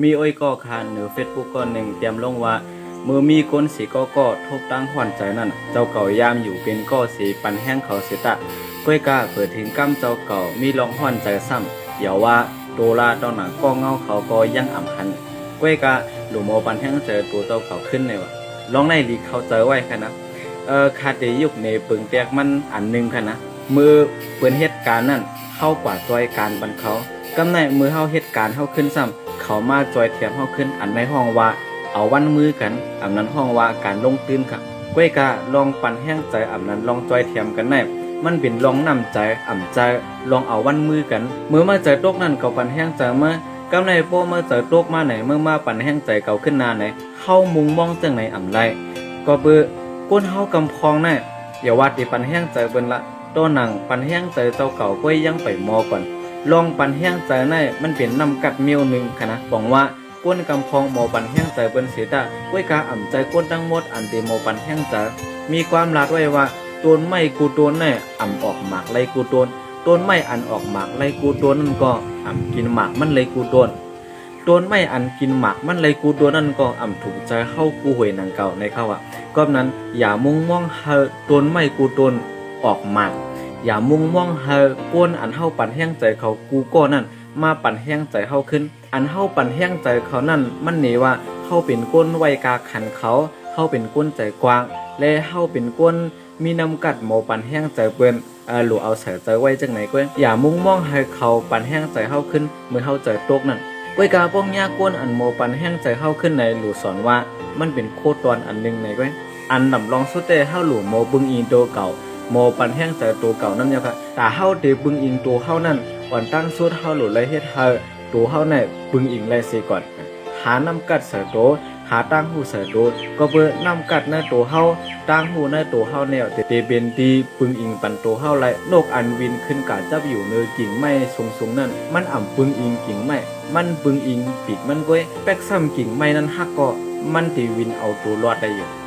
มีอ้อยก็คานหรือเฟซบุ๊กก็หนึ่งเตรียมลงว่ามือมีคนสีก็ก็ทุบตั้งหวันใจนั่น เจ้าเก่ายามอยู่เป็นก็สีปันแห้งเขาเสียตะก้อยกาเปิดถึงกำเจ้าเก่ามีลองหวันใจซ้ำอย่าว่าตัวลาตอนหนังก็เงาเขาก็ยังอ่ำคันก้อยกาหลูโมปันแห้งเจอตัวเจ้าเก่าขึ้นเลยวะลองในลีเขาเจอไว้ค่ะนะเออคาเตยุกในปึงเปียกมันอันหนึงค่ะนะมือเปิ้นเหตุการณ์นั่นเข้ากว่าจอยการบันเขากำในมือเฮาเหตุการณ์เฮาขึ้นซ้ำ เขามาจอยเทียมเฮาขึ้นอันในห้องว่า เอาวันมือกันอำนั้นห้องว่าการลงตื้นค่ะก้วยกาลองปั่นแห้งใจอำนั้นลองจอยเทียมกันได้มันเป็นลองนำใจอ่ำใจลองเอาวันมือกันเมื่อมาเจอตกนั่นก็ปั่นแห้งใจเมื่อกำในโปเมาเจอตกมาไหนเมื่อมาปั่นแห้งใจเก่าขึ้นนานไหนเข้ามุงมองจังไหนอ่ำไรก็เบือก้นเฮากำพองแน่อย่าว่าติปั่นแห้งใจเบิ่นละตัวหนังปั่นแห้งใจเจ้าเก่าก้วยยังไปมอก่อน ลองปันแห้งใจในมันเป็นนำกัดเมียวหนึ่งค่ะนะบอกว่าก้นกำพองหมอปันแห้งใจเปิ้นเสตาก้วยกาอ่ำใจก้นทั้งหมดอันเตหมอปันแห้งใจมีความลัดไว้ว่าต้นไม้กูต้นแน่อ่ำออกหมากไรกูต้นต้นไม้อันออกหมากไรกูต้นนั่นก็อ่ำกินหมากมันไรกูต้นต้นไม้อันกินหมากมันไรกูต้นนั่นก็อ่ำถูกใจเข้ากูหวยหนังเก่าในเข้าอะก็นั้นอย่ามุ่งมองเฮอต้นไม้กูต้นออกหมาก อย่ามุ่งมองเฮอก้นอันเฮาปั่นแห้งใจเขากูก็นั่น มาปั่นแห้งใจเฮาขึ้น อันเฮาปั่นแห้งใจเขานั่น มันหนีว่าเฮาเป็นก้นไวกาขันเขาเฮาเป็นก้นใจกว้าง และเฮาเป็นก้นมีน้ำกัดหมอปั่นแห้งใจเปิ้นเออหลูเอาใส่ใจไว้จังไหนก้นอย่ามุ่งมองให้เขาปั่นแห้งใจเฮาขึ้นเมื่อเฮาใจตกนั่นไว้กาป้องยาก้นอันโมปั่นแห้งใจเฮาขึ้นในหลูสอนว่ามันเป็นโคตรตอนอันหนึงในก้นอันนำลองสุดแต่เฮาหลูโมบึงอีโตเก่า โมปันแห้งใจตัวเก่านั่นเนี่ยค่ะแต่เฮาเดบึงอิงตัวเฮานั่นวันตั้งสุดเฮาหลุดไรเฮ็ดเฮาตัวเฮาเนี่ยบึงอิงไรเสียก่อนหานำกัดเสือโตหาตั้งหูเสือโตก็เพื่อนำกัดในตัวเฮาตั้งหูในตัวเฮาแนวเตเตเบนตีปึงอิงปันตัวเฮาไรโนกอันวินขึ้นกาจับอยู่เนื้อกิ่งไม้สูงๆนั่นมันอ่ำปึงอิงกิ่งไม้มันปึงอิงปีกมันก้อยแป๊กซ้ำกิ่งไม้นั้นฮักก็มันตีวินเอาตัวรอดได้อยู่